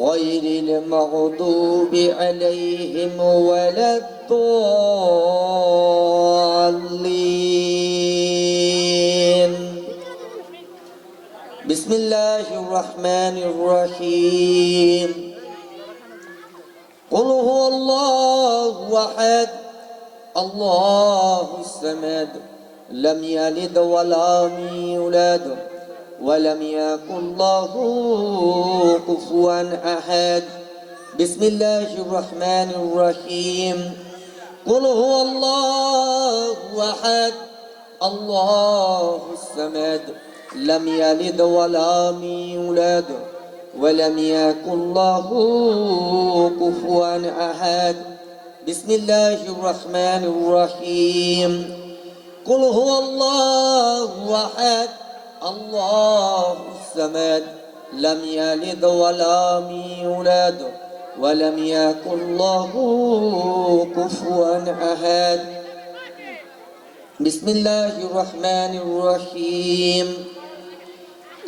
غير المغضوب عليهم ولا الضالين. بسم الله الرحمن الرحيم. قل هو الله أحد. الله الصمد. لم يلد ولم يولد. ولم يكن له كفوا أحد. بسم الله الرحمن الرحيم. قل هو الله أحد. الله الصمد. لم يلد ولم يولد. ولم يكن له كفوا أحد. بسم الله الرحمن الرحيم. قل هو الله أحد. الله الصمد لم يلد ولم يولد ولم يكن له كفوا أحد. بسم الله الرحمن الرحيم.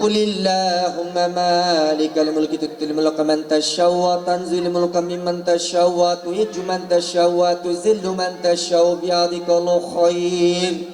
قل اللهم مالك الملك تؤتي الملك من تشاء وتنزل الملك ممن تشاء وتعز من تشاء وتذل من تشاء بيدك الخير.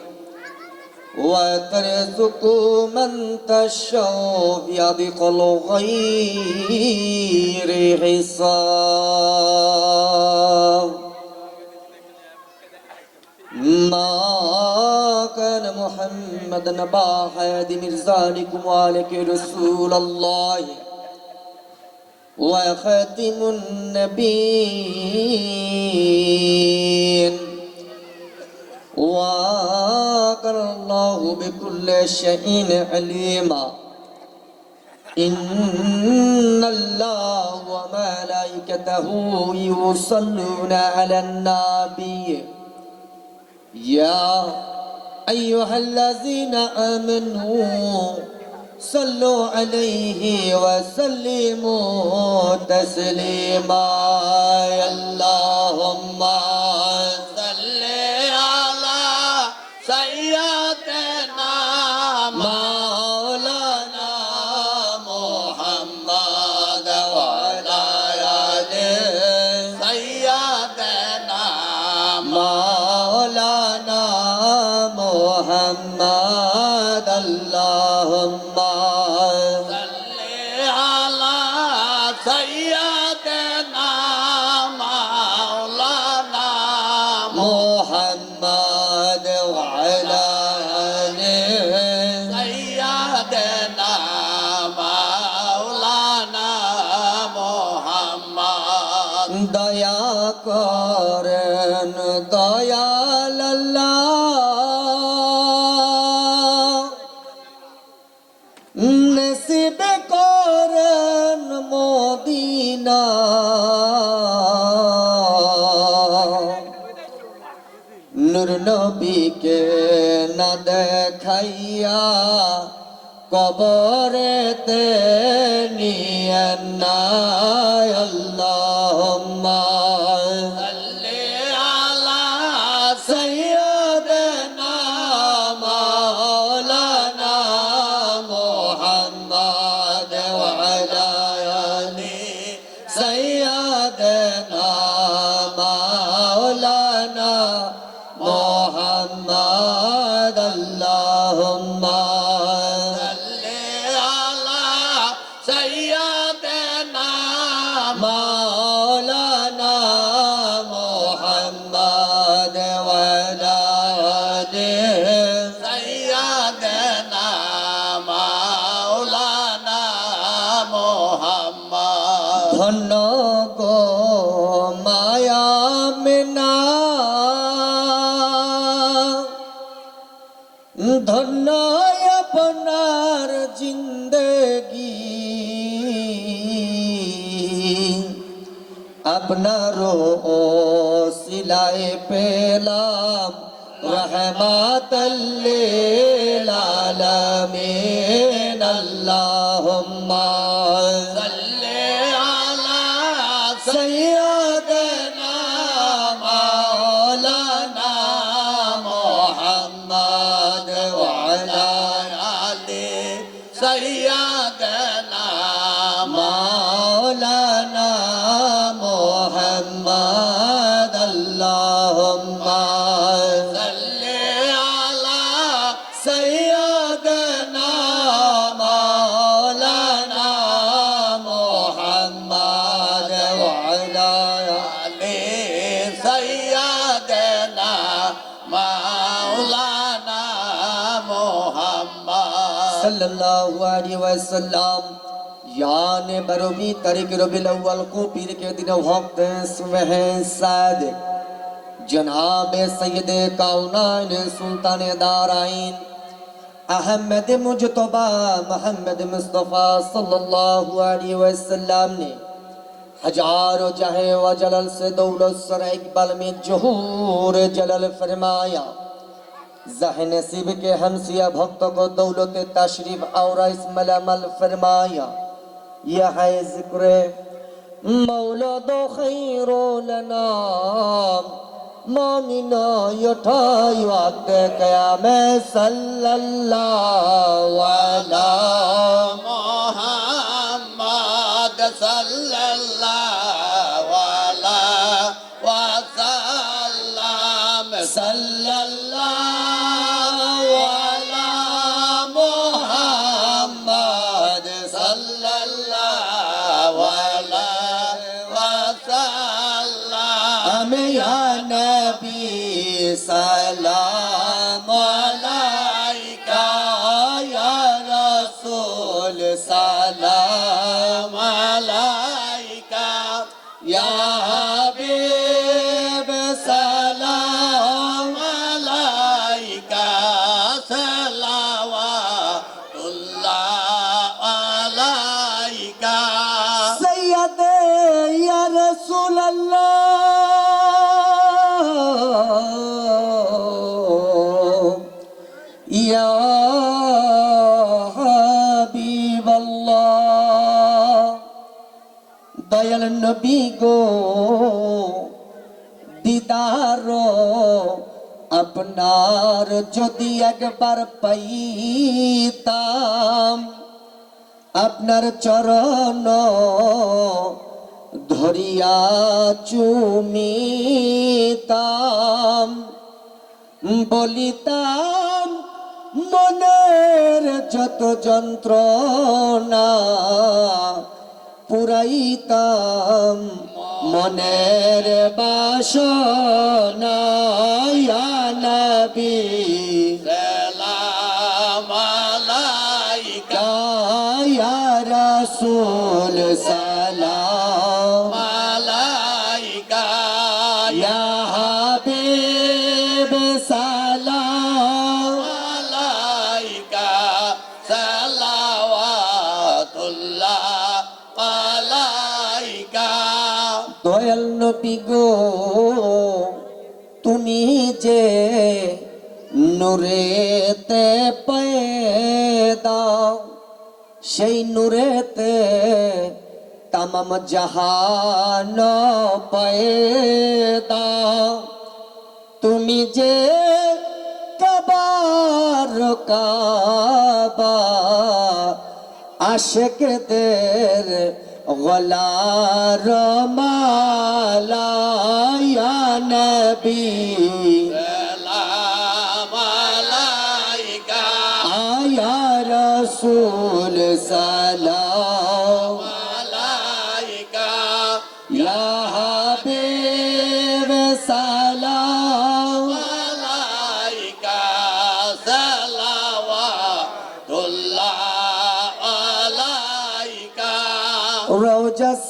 وترزق من تشاء بيدك الغير حساب. ما كان محمد نبا حياد مرزالكم وعليك رسول الله. وخاتم النبيين. وكان الله بكل شيء عليما إن الله وملائكته يصلون على النبي. يا أيها الذين آمنوا صلوا عليه وسلموا تسليما. اللهم اللهم না দেখাইয়া কবরেতে নিয়ে না আপনারও সিলায় পেলাম। রহমাতাল্লিল আলামিন আল্লাহুম্মা علیہ وسلم یعنی مروی طریق ربی الاول کو پیر کے دن وقت سوہ سید، جناب سید کونان سلطان دارائین، احمد مجتبہ محمد مصطفیٰ صلی اللہ علیہ وسلم نے حجار و جہے و جلل سے دولت سر اقبل میں جہور جلل فرمایا۔ জাহনে সিবকে হমসিয়া ভক্ত কো দৌলতে তাশরিফ আওরা ইসমালা মাল ফরমায়া। ইয়া হায় জিক্রে, মৌলদ খৈরো লনা মামিনা ইঠাই ওয়াক্ত কিয়ামে সাল্লাল্লাহু আলা মুহাম্মাদ সাল্লাল্লাহু আলা ওয়া সাল্লাম সাল্লাল্লাহু সালাম নবী গো, দিদার, আপনার যদি একবার পাইতাম, আপনার চরণ ধরিয়া চুমিতাম। বলিতাম, মনের যত যন্ত্রণা পুরাইতাম মনের বাসনায়া নবী সালাম আলাইকা। ইয়া নবী গো, তুমি যে নূরেতে পেদা সেই নূরেতে তামাম জাহান পেদা তুমি যে কাবার কাবা, আশেকদের غلا رمالا يا نبي سلام عليك يا رسول سلام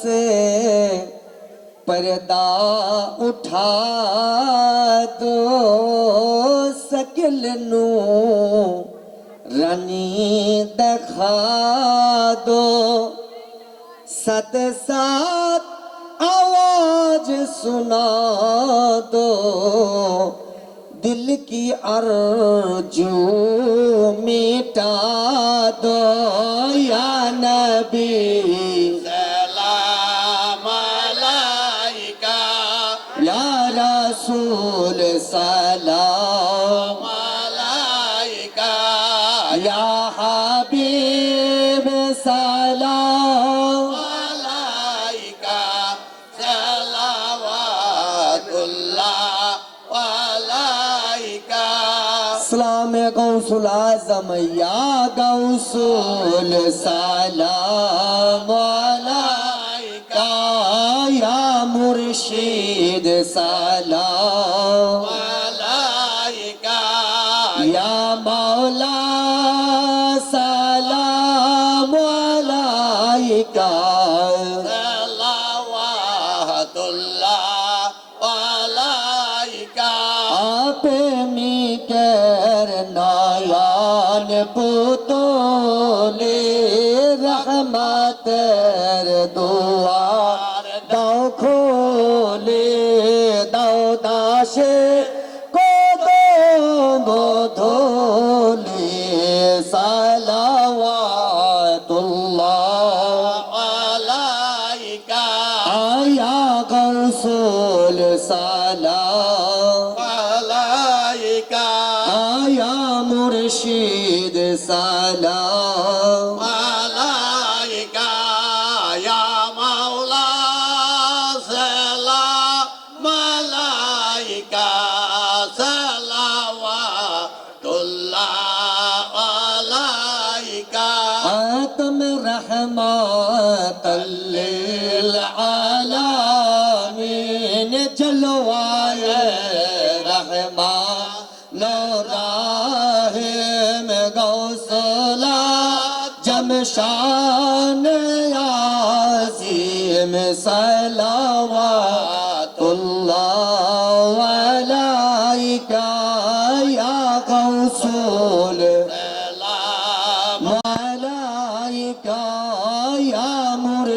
سے پردہ اٹھا دو سکل نو رنی دکھا دو۔ ست سات آواز سنا دو۔ دل کی ارجو مٹا دو۔ یا نبی রসুল সালাম আলাইকা, ইয়া হাবিব সালাম আলাইকা, সালাওয়াতুল্লাহ আলাইকা। সালাম গৌসুল আজম, ইয়া গৌসুল সালাম আলাইকা মুর্শিদ সালাম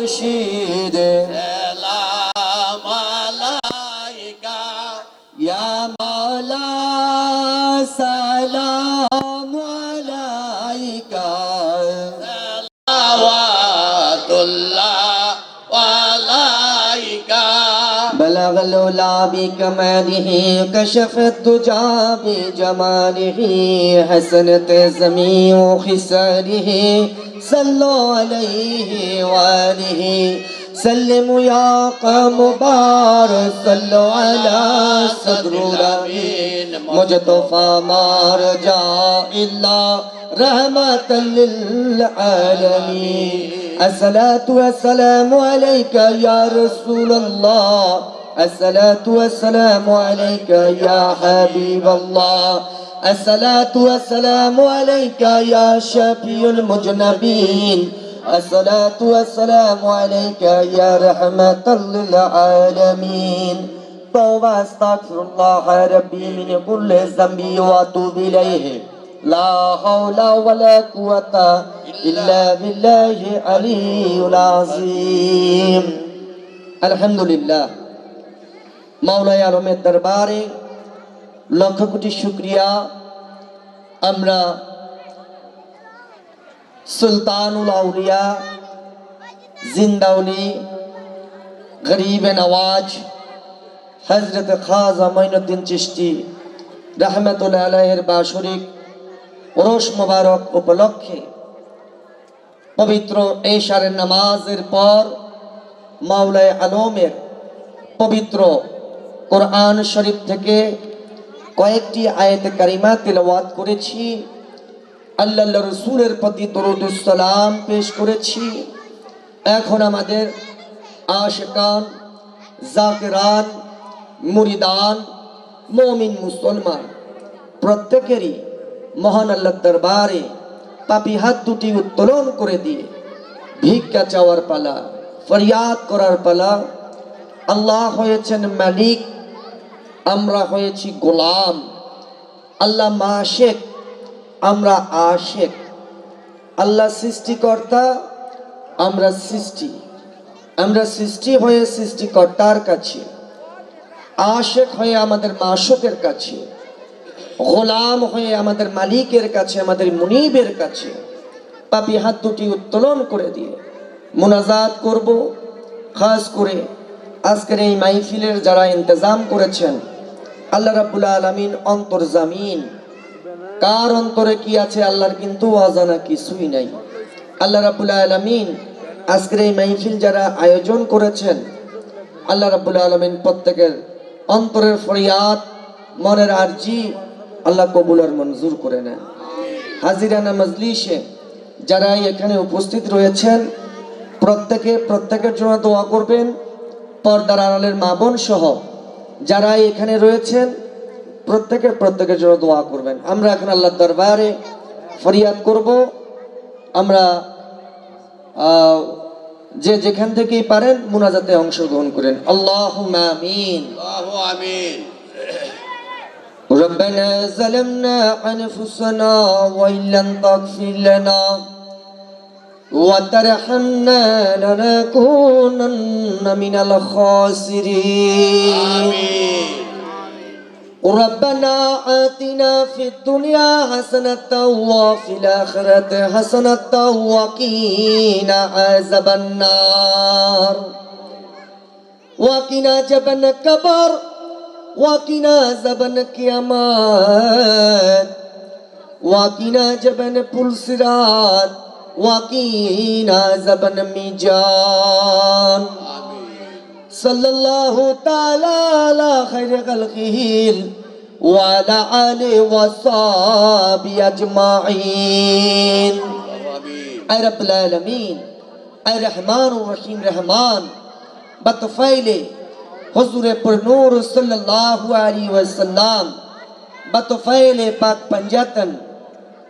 মুর্শিদে। সালাম আলাইকা ইয়া মাওলানা العلا بكماله كشف الدجى بجماله حسنت جميع خساره صلوا عليه وآله. سلموا يا قوم مبارك صلوا على صدر الأمين. مجتفى ما رجا إلا رحمة للعالمين. الصلاة والسلام عليك يا رسول الله. الصلاة والسلام عليك يا حبيب الله. الصلاة والسلام عليك يا شفيع المجنبين. الصلاة والسلام عليك يا رحمة للعالمين. توبة استغفر الله ربي من كل ذنب وأتوب إليه. لا حول ولا قوة إلا بالله العلي العظيم. الحمد لله. মাওলাই আলমের দরবারে লক্ষ কোটি শুক্রিয়া আমরা সুলতানুল আউলিয়া জিন্দাউলি গরিব নওয়াজ হজরত খাজা মঈনুদ্দিন চিশতি রহমতুল্লাহ আলাইয়ের বাসরিক ওরস মোবারক উপলক্ষে পবিত্র এশারের নামাজের পর মাওলায় আলমের পবিত্র কোরআন শরীফ থেকে কয়েকটি আয়াতে কারিমা তেলাওয়াত করেছি। আল্লাহ রসুলের প্রতি দরুদুসালাম পেশ করেছি। এখন আমাদের আশেকান, জাকেরান, মুরিদান, মমিন মুসলমান প্রত্যেকেরই মহান আল্লাহ দরবারে পাপি হাত দুটি উত্তোলন করে দিয়ে ভিক্ষা চাওয়ার পালা, ফরিয়াদ করার পালা। আল্লাহ হয়েছেন মালিক। আমরা হয়েছি গোলাম। আল্লাহ মাশেক আমরা আশেক। আল্লাহ সৃষ্টিকর্তা, আমরা সৃষ্টি। আমরা সৃষ্টি হয়ে সৃষ্টিকর্তার কাছে, আশেক হয়ে আমাদের মাসকের কাছে, গোলাম হয়ে আমাদের মালিকের কাছে, আমাদের মুনিবের কাছে, পাপি হাত দুটি উত্তোলন করে দিয়ে মোনাজাত করব। খাস করে আজকের এই মাইফিলের যারা ইন্তজাম করেছেন আল্লাহ রাব্বুল আলামিন অন্তর জামিন। কার অন্তরে কি আছে আল্লাহর কিন্তু অজানা কিছুই নাই। আল্লাহ রাব্বুল আলামিন আজকের এই মাইফিল যারা আয়োজন করেছেন, আল্লাহ রাব্বুল আলামিন প্রত্যেকের অন্তরের ফরিয়াদ, মনের আরজি আল্লাহ কবুল আর মঞ্জুর করে নেন। হাজিরানা মজলিসে যারা এখানে উপস্থিত রয়েছেন, প্রত্যেকে প্রত্যেকের জন্য দোয়া করবেন। পর্দার আড়ালের মা বোন সহ যারা এখানে রয়েছেন প্রত্যেকের প্রত্যেকের জন্য দোয়া করবেন আমরা এখন আল্লাহর দরবারে ফরিয়াদ করব আমরা আহ, যে যেখান থেকেই পারেন মুনাজাতে অংশগ্রহণ করেন আল্লাহ আমিন আল্লাহু আমিন ربنا ظلمنا أنفسنا وإن لم تغفر لنا وترحمنا لنكونن من الخاسرين. ربنا آتنا في الدنيا حسنة وفي الآخرة حسنة وقينا عذاب النار. وقنا جبن كبر وقنا زبن القيامات وقنا جبن الصراط وقينا زبن ميجان. صلى الله تعالى على خير خلقه وعلى آله وصحبه أجمعين. أي رب العالمين أي رحمن الرحيم رحمان بطفيل حضور پر نور صلی اللہ علیہ وسلم. بطفیل پاک پنجتن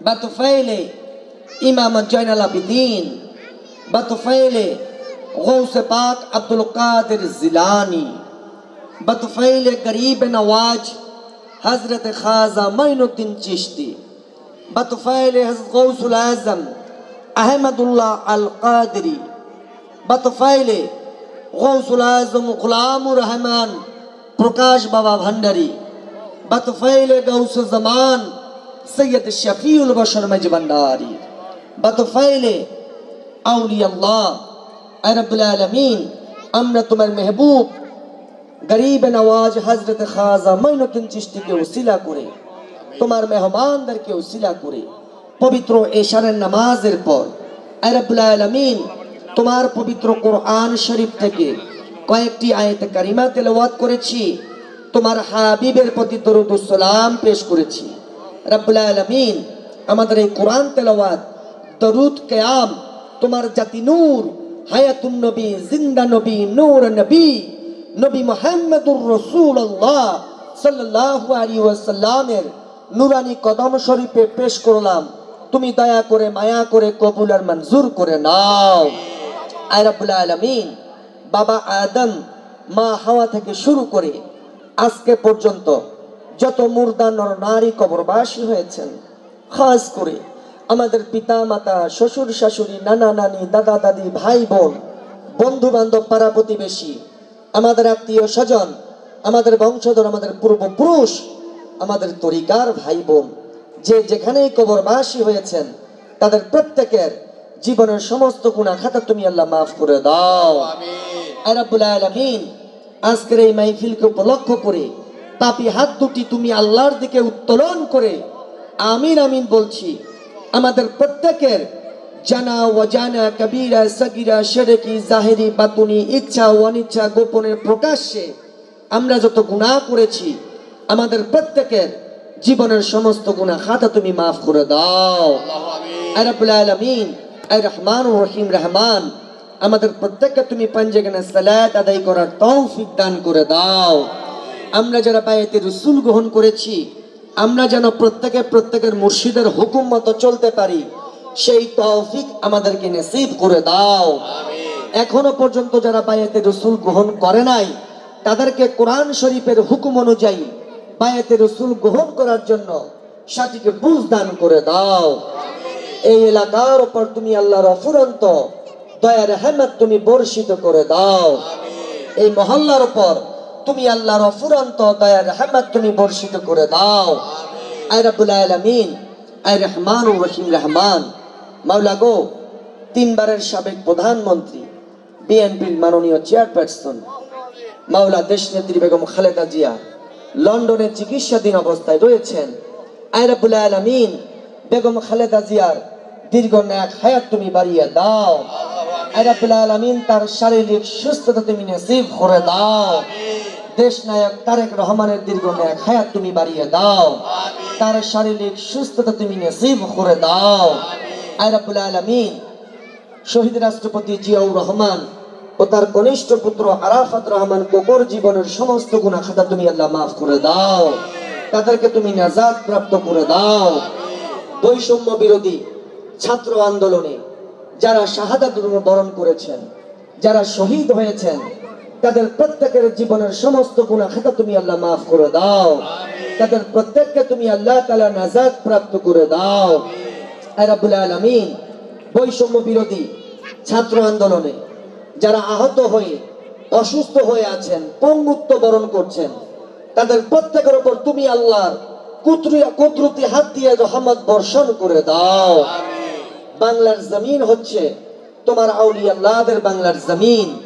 بطفیل ইমাম জয়নাল আবিদিন। বা তোফাইলে গৌসে পাক আব্দুল কাদের জিলানি। বা তোফাইলে গরিব নওয়াজ হজরত খাজা মঈনুদ্দিন চিশতি। বা তোফাইলে গৌসুল আজম আহমদুল্লাহ আল কাদরি বা তোফাইলে গৌসুল আজম গুলামুর রহমান প্রকাশ বাবা ভান্ডারী। বা তোফাইলে গৌস জামান সৈয়দ শফিউল বসর মেজ ভান্ডারী। মজবান্ডারি বাতফাইলে আউলিয়াল্লাহ আয় রব্বুল আলামিন আমরা তোমার মেহবুব, গরিব নওয়াজ হজরত খাজা মঈনুদ্দিন চিশতিকে উসিলা করে, তোমার মেহমানদেরকে উসিলা করে, পবিত্র এশারের নামাজের পর আয় রব্বুল আলামিন, তোমার পবিত্র কোরআন শরীফ থেকে কয়েকটি আয়াতে কারিমা তেলাওয়াত করেছি, তোমার হাবিবের প্রতি দরুদ পেশ করেছি। রব্বুল আলামিন, আমাদের এই কোরআন তেলাওয়াত দরুদ কেয়াম, তোমার জাতি নূর, হায়াতুন নবী, জিন্দা নবী, নূর নবী নবী মোহাম্মদুর রসুল আল্লাহ সাল্লাল্লাহু আলাইহি ওয়াসাল্লামের নুরানি কদম শরীফে পেশ করলাম। তুমি দয়া করে, মায়া করে, কবুল আর মঞ্জুর করে নাও। আয় রাব্বুল আলামিন, বাবা আদম, মা হাওয়া থেকে শুরু করে আজকে পর্যন্ত যত মুর্দা নর, নারী কবরবাসী হয়েছেন, খাস করে আমাদের পিতা মাতা শ্বশুর শাশুড়ি নানা নানি দাদা দাদি ভাই বোন বন্ধু বান্ধব পাড়া প্রতিবেশী আমাদের আত্মীয় স্বজন আমাদের বংশধর আমাদের পূর্বপুরুষ আমাদের তরিকার ভাই বোন যে যেখানেই কবরবাসী হয়েছেন তাদের প্রত্যেকের জীবনের সমস্ত গুণা খাতা তুমি আল্লাহ মাফ করে দাও। রাব্বুল আলামিন আজকের এই মাহফিলকে উপলক্ষ করে পাপি হাত দুটি তুমি আল্লাহর দিকে উত্তোলন করে আমিন আমিন বলছি। আমাদের প্রত্যেকের জানা অজানা কবিরা সগিরা সেরেকি জাহেরি বাতুনি ইচ্ছা ও অনিচ্ছা গোপনের প্রকাশ্যে আমরা যত গুণা করেছি আমাদের প্রত্যেকের জীবনের সমস্ত গুণা খাতা তুমি মাফ করে দাও। আলামিন আয় রহমান রহিম রহমান। আমাদের প্রত্যেককে তুমি পাঞ্জেগানে সালাত আদায় করার তৌফিক দান করে দাও। আমরা যারা বায়াতে রসুল গ্রহণ করেছি আমরা যেন প্রত্যেকে প্রত্যেকের মুর্শিদের হুকুম মতো চলতে পারি সেই তৌফিক আমাদেরকে নসিব করে দাও। এখনও পর্যন্ত যারা বায়াতে রসুল গ্রহণ করে নাই তাদেরকে কোরআন শরীফের হুকুম অনুযায়ী বায়াতে রসুল গ্রহণ করার জন্য সাথীকে বুঝ দান করে দাও। এই এলাকার ওপর তুমি আল্লাহর অফুরন্ত দয়ার হেমত তুমি বর্ষিত করে দাও। এই মহল্লার উপর তুমি আল্লাহর অফুরন্ত দয়ার হেমত তুমি বর্ষিত করে দাও। আয় রাব্বুল আলামিন আয় রহমান ও রহিম রহমান। মাওলা গো তিনবারের সাবেক প্রধানমন্ত্রী বিএনপির মাননীয় চেয়ারপারসন মাওলা দেশনেত্রী বেগম খালেদা জিয়া লন্ডনে চিকিৎসাধীন অবস্থায় রয়েছেন। আয়রাবুল আলমিন বেগম খালেদা জিয়ার দীর্ঘ ন্যাক হায়াত তুমি বাড়িয়ে দাও। আয়রাবুল আলমিন তার শারীরিক সুস্থতা তুমি নসিব করে দাও। দেশ নায়ক তারেক রহমানের দীর্ঘ ন্যাক হায়াত তুমি বাড়িয়ে দাও। তার শারীরিক সুস্থতা তুমি নসিব করে দাও। আয়রাবুল আলমিন। শহীদ রাষ্ট্রপতি জিয়াউর রহমান ও তার কনিষ্ঠ পুত্র আরাফাত রহমান কোকর জীবনের সমস্ত গুণা খাতা তুমি আল্লাহ মাফ করে দাও। তাদেরকে তুমি নাজাদ প্রাপ্ত করে দাও। বৈষম্য বিরোধী ছাত্র আন্দোলনে যারা শাহাদাত বরণ করেছেন যারা শহীদ হয়েছেন তাদের প্রত্যেকের জীবনের সমস্ত গুণা খাতা তুমি আল্লাহ মাফ করে দাও। তাদের প্রত্যেককে তুমি আল্লাহ তালা নাজাদ প্রাপ্ত করে দাও। আয় রাব্বুল আলামিন বৈষম্য বিরোধী ছাত্র আন্দোলনে যারা আহত হয়ে অসুস্থ হয়ে আছেন পঙ্গুত্ব বরণ করছেন তাদের প্রত্যেকের উপর তুমি আল্লাহর কুতরি- কুদরতি হাত দিয়ে রহমত বর্ষণ করে দাও। বাংলার জমিন হচ্ছে তোমার আউলিয়া আল্লাহদের বাংলার জমিন।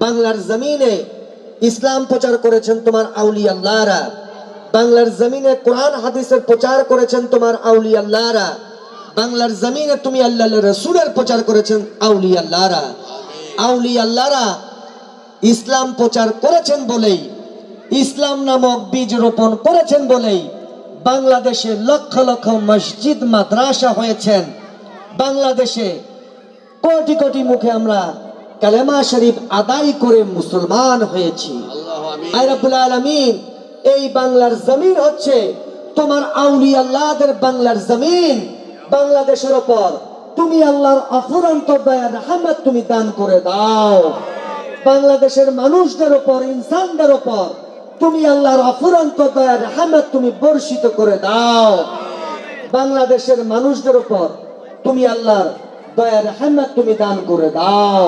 বাংলার জমিনে ইসলাম প্রচার করেছেন তোমার আউলিয়া আল্লাহরা বাংলার জমিনে কোরআন, হাদিসের প্রচার করেছেন তোমার আউলিয়া আল্লাহরা বাংলার জমিনে তুমি আল্লাহ রসুলের প্রচার করেছেন আউলিয়া আল্লাহরা আউলিয়া আল্লাহরা ইসলাম প্রচার করেছেন বলেই, ইসলাম নামক বীজ রোপণ করেছেন বলেই বাংলাদেশে লক্ষ লক্ষ মসজিদ, মাদ্রাসা হয়েছেন। বাংলাদেশে কোটি কোটি মুখে আমরা কালেমা শরীফ আদায় করে মুসলমান হয়েছি। আলামিন এই বাংলার জমিন হচ্ছে তোমার আউলিয়া আল্লাহদের বাংলার জমিন বাংলাদেশের ওপর। তুমি আল্লাহর অফুরন্ত দয়া রহমত তুমি দান করে দাও। বাংলাদেশের মানুষদের ওপর ইনসানদের ওপর তুমি আল্লাহর অফুরন্ত দয়া রহমত তুমি বর্ষিত করে দাও। বাংলাদেশের মানুষদের উপর তুমি আল্লাহর দয়া রহমত তুমি দান করে দাও।